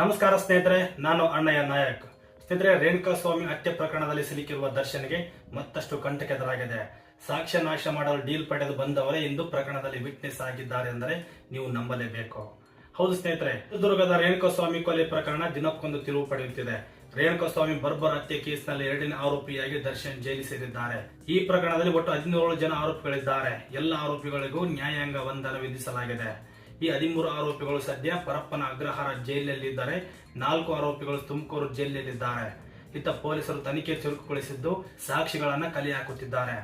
ನಮಸ್ಕಾರ ಸ್ನೇಹಿತರೆ, ನಾನು ಅಣ್ಣಯ್ಯ ನಾಯಕ್. ಸ್ನೇಹಿತರೆ, ರೇಣುಕಾ ಸ್ವಾಮಿ ಹತ್ಯೆ ಪ್ರಕರಣದಲ್ಲಿ ಸಿಲುಕಿರುವ ದರ್ಶನ್ಗೆ ಮತ್ತಷ್ಟು ಕಂಟಕೆದರಾಗಿದೆ. ಸಾಕ್ಷ್ಯ ನಾಶ ಮಾಡಲು ಡೀಲ್ ಪಡೆದು ಬಂದವರೇ ಇಂದು ಪ್ರಕರಣದಲ್ಲಿ ವಿಟ್ನೆಸ್ ಆಗಿದ್ದಾರೆ ಎಂದರೆ ನೀವು ನಂಬಲೇಬೇಕು. ಹೌದು ಸ್ನೇಹಿತರೆ ಚಿತ್ರದುರ್ಗದ ರೇಣುಕಾ ಸ್ವಾಮಿ ಕೊಲೆ ಪ್ರಕರಣ ದಿನಕ್ಕೊಂದು ತಿರುವು ಪಡೆಯುತ್ತಿದೆ. ರೇಣುಕಾ ಸ್ವಾಮಿ ಬರ್ಬರ್ ಹತ್ಯೆ ಕೇಸ್ನಲ್ಲಿ ಎರಡನೇ ಆರೋಪಿಯಾಗಿ ದರ್ಶನ್ ಜೈಲು ಸೇರಿದ್ದಾರೆ. ಈ ಪ್ರಕರಣದಲ್ಲಿ ಒಟ್ಟು ಹದಿನೇಳು ಜನ ಆರೋಪಿಗಳಿದ್ದಾರೆ. ಎಲ್ಲ ಆರೋಪಿಗಳಿಗೂ ನ್ಯಾಯಾಂಗ ಬಂಧನ ವಿಧಿಸಲಾಗಿದೆ. ಈ ಹದಿಮೂರು ಆರೋಪಿಗಳು ಸದ್ಯ ಪರಪ್ಪನ ಅಗ್ರಹಾರ ಜೈಲಿನಲ್ಲಿದ್ದಾರೆ ನಾಲ್ಕು ಆರೋಪಿಗಳು ತುಮಕೂರು ಜೈಲಿನಲ್ಲಿದ್ದಾರೆ ಇತ್ತ ಪೊಲೀಸರು ತನಿಖೆ ಚುರುಕುಗೊಳಿಸಿದ್ದು ಸಾಕ್ಷಿಗಳನ್ನ ಕಲೆ ಹಾಕುತ್ತಿದ್ದಾರೆ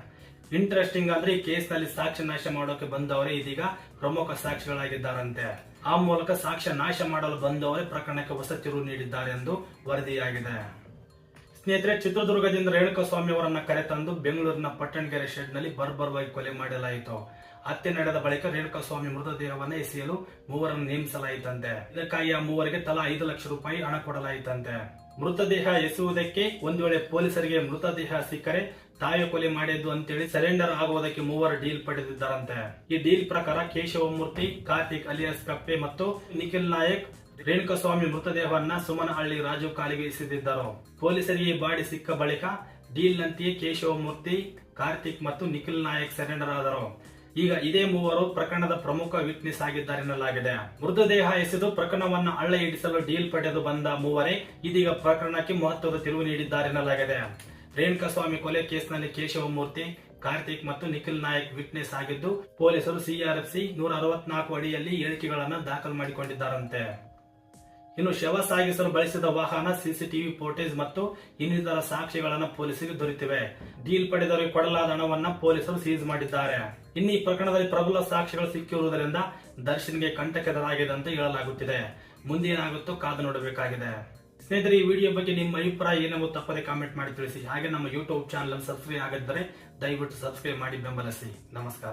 ಇಂಟ್ರೆಸ್ಟಿಂಗ್ ಅಂದ್ರೆ ಈ ಕೇಸ್ನಲ್ಲಿ ಸಾಕ್ಷ್ಯ ನಾಶ ಮಾಡೋಕೆ ಬಂದವರೇ ಇದೀಗ ಪ್ರಮುಖ ಸಾಕ್ಷಿಗಳಾಗಿದ್ದಾರಂತೆ. ಆ ಮೂಲಕ ಸಾಕ್ಷ್ಯ ನಾಶ ಮಾಡಲು ಬಂದವರೇ ಪ್ರಕರಣಕ್ಕೆ ಹೊಸ ತಿರುವು ನೀಡಿದ್ದಾರೆ ಎಂದು ವರದಿಯಾಗಿದೆ. ಸ್ನೇಹಿತರೆ, ಚಿತ್ರದುರ್ಗದಿಂದ ರೇಣುಕ ಸ್ವಾಮಿ ಅವರನ್ನ ಕರೆತಂದು ಬೆಂಗಳೂರಿನ ಪಟ್ಟಣಗೆರೆ ಶೆಡ್ನಲ್ಲಿ ಬರ್ಬರ್ವಾಗಿ ಕೊಲೆ ಮಾಡಲಾಯಿತು. ಹತ್ಯೆ ನಡೆದ ಬಳಿಕ ರೇಣುಕಾ ಸ್ವಾಮಿ ಮೃತದೇಹವನ್ನು ಎಸೆಯಲು ಮೂವರನ್ನು ನೇಮಿಸಲಾಯಿತಂತೆ. ಇದಕ್ಕಾಗಿ ಆ ಮೂವರಿಗೆ ತಲಾ ಐದು ಲಕ್ಷ ರೂಪಾಯಿ ಹಣ ಕೊಡಲಾಯಿತಂತೆ. ಮೃತದೇಹ ಎಸೆಯುವುದಕ್ಕೆ ಒಂದು ವೇಳೆ ಪೊಲೀಸರಿಗೆ ಮೃತದೇಹ ಸಿಕ್ಕರೆ ತಾವೇ ಕೊಲೆ ಮಾಡಿದ್ದು ಅಂತೇಳಿ ಸರೆಂಡರ್ ಆಗುವುದಕ್ಕೆ ಮೂವರು ಡೀಲ್ ಪಡೆದಿದ್ದಾರಂತೆ. ಈ ಡೀಲ್ ಪ್ರಕಾರ ಕೇಶವಮೂರ್ತಿ, ಕಾರ್ತಿಕ್ ಅಲಿಯಾಸ್ ಕಪ್ಪೆ ಮತ್ತು ನಿಖಿಲ್ ನಾಯಕ್ ರೇಣುಕಸ್ವಾಮಿ ಮೃತದೇಹವನ್ನ ಸುಮನಹಳ್ಳಿ ರಾಜು ಕಾಲಿಗೆ ಎಸೆದಿದ್ದರು? ಪೊಲೀಸರಿಗೆ ಬಾಡಿ ಸಿಕ್ಕ ಬಳಿಕ ಡೀಲ್ ನಂತೆಯೇ ಕೇಶವಮೂರ್ತಿ, ಕಾರ್ತಿಕ್ ಮತ್ತು ನಿಖಿಲ್ ನಾಯಕ್ ಸರೆಂಡರ್ ಆದರು ಈಗ ಇದೇ ಮೂವರು ಪ್ರಕರಣದ ಪ್ರಮುಖ ವಿಟ್ನೆಸ್ ಆಗಿದ್ದಾರೆನ್ನಲಾಗಿದೆ ಮೃತದೇಹ ಎಸೆದು ಪ್ರಕರಣವನ್ನ ಅಳ್ಳ ಹಿಡಿಸಲು ಡೀಲ್ ಪಡೆದು ಬಂದ ಮೂವರೇ ಇದೀಗ ಪ್ರಕರಣಕ್ಕೆ ಮಹತ್ವದ ತಿರುವು ನೀಡಿದ್ದಾರೆನ್ನಲಾಗಿದೆ ರೇಣುಕಸ್ವಾಮಿ ರೇಣುಕಾ ಸ್ವಾಮಿ ಕೊಲೆ ಕೇಸ್ನಲ್ಲಿ ಕೇಶವಮೂರ್ತಿ, ಕಾರ್ತಿಕ್ ಮತ್ತು ನಿಖಿಲ್ ನಾಯಕ್ ವಿಟ್ನೆಸ್ ಆಗಿದ್ದು, ಪೊಲೀಸರು ಸಿಆರ್ಎಫ್ಸಿ ನೂರ ಅರವತ್ನಾಲ್ಕು ಅಡಿಯಲ್ಲಿ ಹೇಳಿಕೆಗಳನ್ನು ದಾಖಲು ಮಾಡಿಕೊಂಡಿದ್ದಾರಂತೆ. ಇನ್ನು ಶವ ಸಾಗಿಸಲು ಬಳಸಿದ ವಾಹನ, ಸಿಸಿಟಿವಿ ಫೋಟೇಜ್ ಮತ್ತು ಇನ್ನಿತರ ಸಾಕ್ಷಿಗಳನ್ನು ಪೊಲೀಸರಿಗೆ ದೊರೆತಿವೆ. ಡೀಲ್ ಪಡೆದವರಿಗೆ ಕೊಡಲಾದ ಹಣವನ್ನ ಪೊಲೀಸರು ಸೀಸ್ ಮಾಡಿದ್ದಾರೆ. ಇನ್ನು ಈ ಪ್ರಕರಣದಲ್ಲಿ ಪ್ರಬಲ ಸಾಕ್ಷಿಗಳು ಸಿಕ್ಕಿರುವುದರಿಂದ ದರ್ಶನ್ಗೆ ಕಂಟಕೆದರಾಗಿದೆ ಅಂತ ಹೇಳಲಾಗುತ್ತಿದೆ. ಮುಂದೆ ಏನಾಗುತ್ತೋ ಕಾದು ನೋಡಬೇಕಾಗಿದೆ. ಸ್ನೇಹಿತರೆ, ಈ ವಿಡಿಯೋ ಬಗ್ಗೆ ನಿಮ್ಮ ಅಭಿಪ್ರಾಯ ಏನೋ ತಪ್ಪದೆ ಕಾಮೆಂಟ್ ಮಾಡಿ ತಿಳಿಸಿ. ಹಾಗೆ ನಮ್ಮ ಯೂಟ್ಯೂಬ್ ಚಾನಲ್ ಸಬ್ಸ್ಕ್ರೈಬ್ ಆಗಿದ್ದರೆ ದಯವಿಟ್ಟು ಸಬ್ಸ್ಕ್ರೈಬ್ ಮಾಡಿ ಬೆಂಬಲಿಸಿ. ನಮಸ್ಕಾರ.